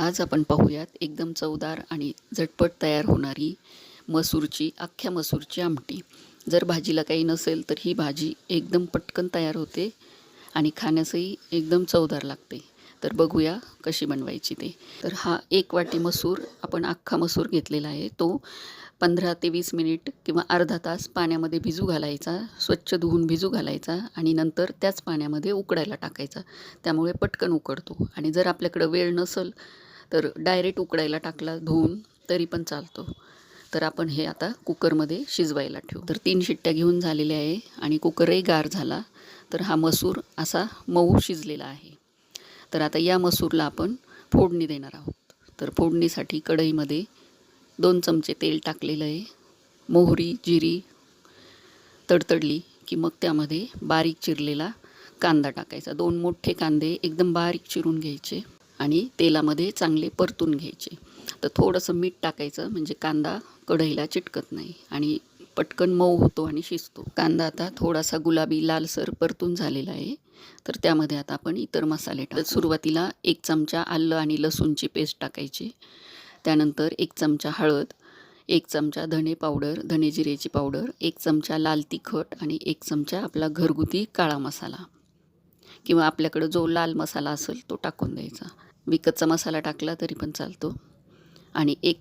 आज आपण पाहूयात एकदम चवदार आणि झटपट तयार होणारी मसूरची अख्ख्या मसूरची आमटी. जर भाजीला काही नसेल तर ही भाजी एकदम पटकन तयार होते आणि खाण्यासही एकदम चवदार लागते. तर बघूया कशी बनवायची ते. तर हा एक वाटी मसूर आपण अख्खा मसूर घेतलेला आहे. तो पंधरा ते वीस मिनिट किंवा अर्धा तास पाण्यामध्ये भिजू घालायचा स्वच्छ धुवून भिजू घालायचा आणि नंतर त्याच पाण्यामध्ये उकडायला टाकायचा. त्यामुळे पटकन उकडतो. आणि जर आपल्याकडं वेळ नसेल तर डायरेक्ट उकडायला टाकला धुवून तरी पण चालतो. तर आपण हे आता कुकरमध्ये शिजवायला ठेवू. तर तीन शिट्ट्या घेऊन झालेल्या आहे आणि कुकरही गार झाला तर हा मसूर असा मऊ शिजलेला आहे. तर आता या मसूरला आपण फोडणी देणार आहोत. तर फोडणीसाठी कढईमध्ये दोन चमचे तेल टाकलेलं आहे. मोहरी जिरी तडतडली की मग त्यामध्ये बारीक चिरलेला कांदा टाकायचा. दोन मोठे कांदे एकदम बारीक चिरून घ्यायचे. आणि तेलामध्ये चांगले परतून घ्यायचे. तर थोडंसं मीठ टाकायचं म्हणजे कांदा कढईला चिटकत नाही. आणि पटकन मऊ होतो आणि शिजतो. कांदा आता थोडासा गुलाबी लालसर परतून झालेला आहे. तर त्यामध्ये आता आपण इतर मसाले टाक. सुरुवातीला एक चमचा आलं आणि लसूणची पेस्ट टाकायची. त्यानंतर एक चमचा हळद एक चमचा धणे पावडर धणे जिरेची पावडर एक चमचा लाल तिखट आणि एक चमचा आपला घरगुती काळा मसाला. किंवा आपल्याकडं जो लाल मसाला असेल तो टाकून द्यायचा. विकतचा मसाला टाकला तरी पण चालतो. आणि एक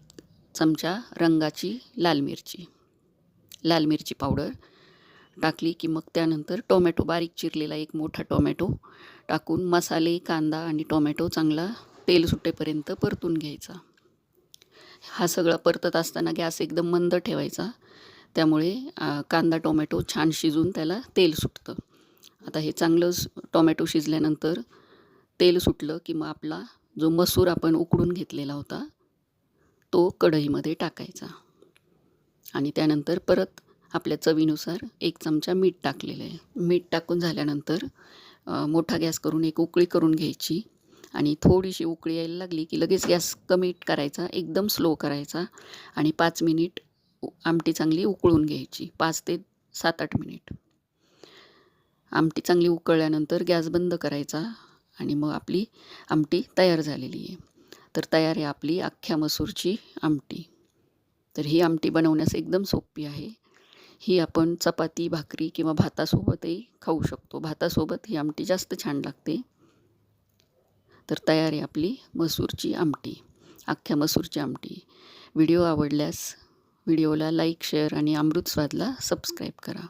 चमचा रंगाची लाल मिरची. लाल मिरची पावडर टाकली की मग त्यानंतर टोमॅटो बारीक चिरलेला एक मोठा टोमॅटो टाकून मसाले कांदा आणि टोमॅटो चांगला तेल सुटेपर्यंत परतून घ्यायचा. हा सगळा परतत असताना गॅस एकदम मंद ठेवायचा. त्यामुळे कांदा टोमॅटो छान शिजून त्याला तेल सुटतं. आता हे चांगलं टोमॅटो शिजल्यानंतर तेल सुटलं की मग आपला जो मसूर आपण उकडून घेतलेला होता तो कढईमध्ये टाकायचा. आणि त्यानंतर परत आपल्या चवीनुसार एक चमचा मीठ टाकलेलं आहे. मीठ टाकून झाल्यानंतर मोठा गॅस करून एक उकळी करून घ्यायची. आणि थोडीशी उकळी यायला लागली की लगेच गॅस कमी करायचा एकदम स्लो करायचा. आणि पाच मिनिट उ- आमटी चांगली उकळून घ्यायची. पाच ते सात आठ मिनिट. आमटी चांगली उकळल्यानंतर गॅस बंद करायचा. आणि मग आपली आमटी तयार झालेली आहे. तर तयार आहे आपली अख्ख्या मसूरची आमटी. तर ही आमटी बनवण्यास एकदम सोपी आहे. ही आपण चपाती भाकरी किंवा भातासोबतही खाऊ शकतो. भातासोबत ही आमटी जास्त छान लागते. तर तयार आहे आपली मसूरची आमटी अख्ख्या मसूरची आमटी. व्हिडिओ आवडल्यास व्हिडिओला लाईक शेअर आणि अमृत स्वादला सबस्क्राईब करा.